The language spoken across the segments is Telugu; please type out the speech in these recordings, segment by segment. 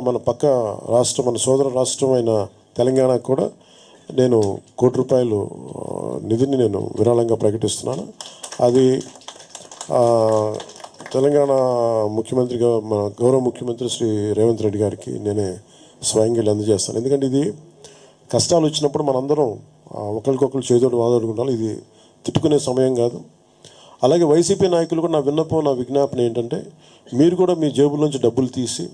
మన పక్క రాష్ట్రం మన సోదర రాష్ట్రమైన తెలంగాణకు కూడా నేను కోటి రూపాయలు నిధిని నేను విరాళంగా ప్రకటిస్తున్నాను. అది తెలంగాణ ముఖ్యమంత్రిగా మన గౌరవ ముఖ్యమంత్రి శ్రీ రేవంత్ రెడ్డి గారికి నేనే స్వయంగా అందజేస్తాను. ఎందుకంటే ఇది కష్టాలు వచ్చినప్పుడు మనందరం ఒకరికొకరు చేదోడు వాదోడుకుంటాం ఇది తిట్టుకునే సమయం కాదు. అలాగే వైసీపీ నాయకులు కూడా నా విన్నపం నా విజ్ఞాపన ఏంటంటే మీరు కూడా మీ జేబులోంచి డబ్బులు తీసి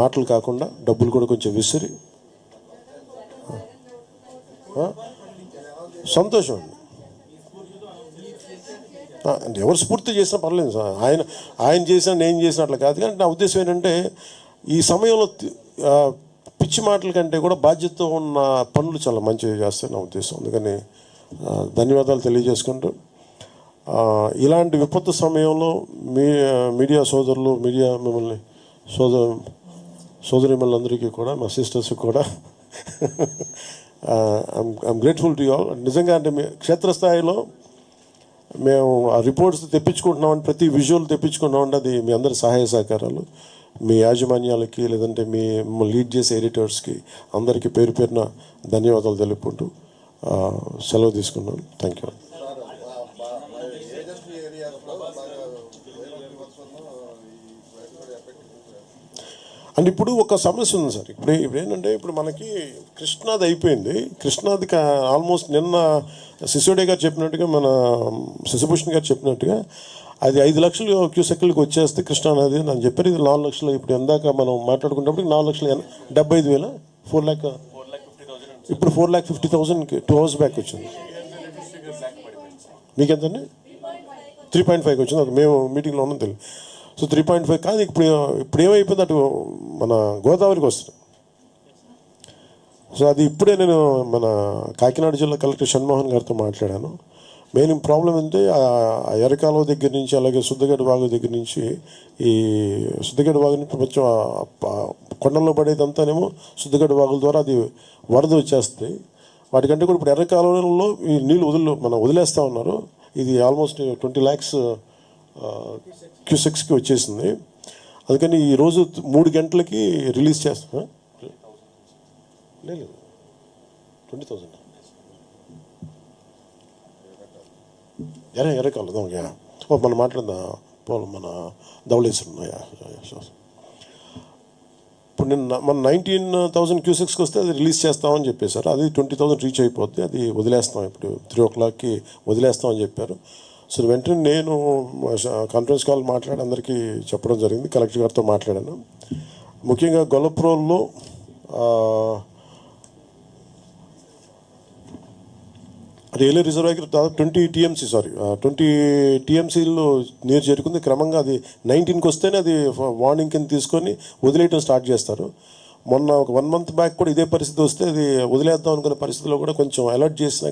మాటలు కాకుండా డబ్బులు కూడా కొంచెం విసిరి. సంతోషం అండి. అంటే ఎవరు స్ఫూర్తి చేసినా పర్లేదు సార్. ఆయన ఆయన చేసినా నేను చేసిన అట్లా కాదు. కానీ నా ఉద్దేశం ఏంటంటే ఈ సమయంలో పిచ్చి మాటల కంటే కూడా బాధ్యతతో ఉన్న పనులు చాలా మంచిగా చేస్తాయి నా ఉద్దేశం. అందుకని ధన్యవాదాలు తెలియజేసుకుంటూ ఇలాంటి విపత్తు సమయంలో మీ మీడియా సోదరులు మీడియా మిమ్మల్ని సోదరు సోదరిమల్లందరికీ కూడా మా సిస్టర్స్కి కూడా. ఐఎమ్ గ్రేట్ఫుల్ టు ఆల్ నిజంగా అంటే మీ క్షేత్రస్థాయిలో మేము ఆ రిపోర్ట్స్ తెప్పించుకుంటున్నాం ప్రతి విజువల్ తెప్పించుకుంటున్నాం అది మీ అందరి సహాయ సహకారాలు. మీ యాజమాన్యాలకి లేదంటే మీ లీడ్ చేసే ఎడిటర్స్కి అందరికీ పేరు పేరున ధన్యవాదాలు తెలుపుకుంటూ సెలవు తీసుకున్నాను. థ్యాంక్ యూ అండ్ ఇప్పుడు ఒక సమస్య ఉంది సార్. ఇప్పుడు ఇప్పుడు ఏంటంటే ఇప్పుడు మనకి కృష్ణాది అయిపోయింది. కృష్ణాది ఆల్మోస్ట్ నిన్న సిసోడే గారు చెప్పినట్టుగా మన శశిభూషణ్ గారు చెప్పినట్టుగా అది ఐదు లక్షలు క్యూసెక్లకి వచ్చేస్తే కృష్ణానది అని చెప్పారు ఇది నాలుగు లక్షలు ఇప్పుడు ఎందాక మనం మాట్లాడుకున్నప్పుడు నాలుగు లక్షలు డెబ్బై ఐదు వేల ఫోర్ ల్యాక్ ఇప్పుడు ఫోర్ ల్యాక్ ఫిఫ్టీ థౌసండ్కి టూ అవర్స్ బ్యాక్ వచ్చింది. మీకెంతండి? త్రీ పాయింట్ ఫైవ్కి వచ్చింది. ఒక మేము మీటింగ్లో ఉన్నాం తెలియదు సో త్రీ పాయింట్ ఫైవ్ కానీ ఇప్పుడు ఇప్పుడు ఏమైపోయింది అటు మన గోదావరికి వస్తుంది సో అది ఇప్పుడే నేను మన కాకినాడ జిల్లా కలెక్టర్ షణ్మోహన్ గారితో మాట్లాడాను. మెయిన్ ప్రాబ్లం అంటే ఆ ఆ ఎరకాలువ దగ్గర నుంచి అలాగే శుద్ధగడ్డ వాగు దగ్గర నుంచి ఈ శుద్ధగడ్డ వాగు నుంచి కొంచెం కొండల్లో పడేదంతానేమో శుద్ధగడ్డ వాగుల ద్వారా అది వరద వచ్చేస్తుంది. వాటికంటే కూడా ఇప్పుడు ఎర్రకాలంలో ఈ నీళ్ళు వదిలి మనం వదిలేస్తూ ఉన్నారు. ఇది ఆల్మోస్ట్ ట్వంటీ ల్యాక్స్ క్యూ సిక్స్కి వచ్చేసింది. అందుకని ఈరోజు మూడు గంటలకి రిలీజ్ చేస్తాం లేదు. ట్వంటీ థౌజండ్ ఎర ఎర యా. ఓ మనం మాట్లాడదా. పోలం మన ధవళేశ్వరున్నాయా యా ఇప్పుడు నిన్న మన నైన్టీన్ థౌసండ్ క్యూసెక్స్కి వస్తే అది రిలీజ్ చేస్తామని చెప్పేశారు. అది ట్వంటీ థౌసండ్ రీచ్ అయిపోద్ది. అది వదిలేస్తాం. ఇప్పుడు త్రీ ఓ క్లాక్కి వదిలేస్తామని చెప్పారు. సో వెంటనే నేను కాన్ఫరెన్స్ కాల్ మాట్లాడి అందరికీ చెప్పడం జరిగింది కలెక్టర్ గారితో మాట్లాడాను. ముఖ్యంగా గొల్లప్రోల్లో రైల్వే రిజర్వాయర్ దాదాపు ట్వంటీ టీఎంసీ సారీ ట్వంటీ టీఎంసీలో నీరు చేరుకుంది. క్రమంగా అది నైన్టీన్కి వస్తేనే అది వార్నింగ్ కింద తీసుకొని వదిలేయటం స్టార్ట్ చేస్తారు. మొన్న ఒక వన్ మంత్ బ్యాక్ కూడా ఇదే పరిస్థితి వస్తే అది వదిలేద్దాం అనుకునే పరిస్థితిలో కూడా కొంచెం అలర్ట్ చేసినా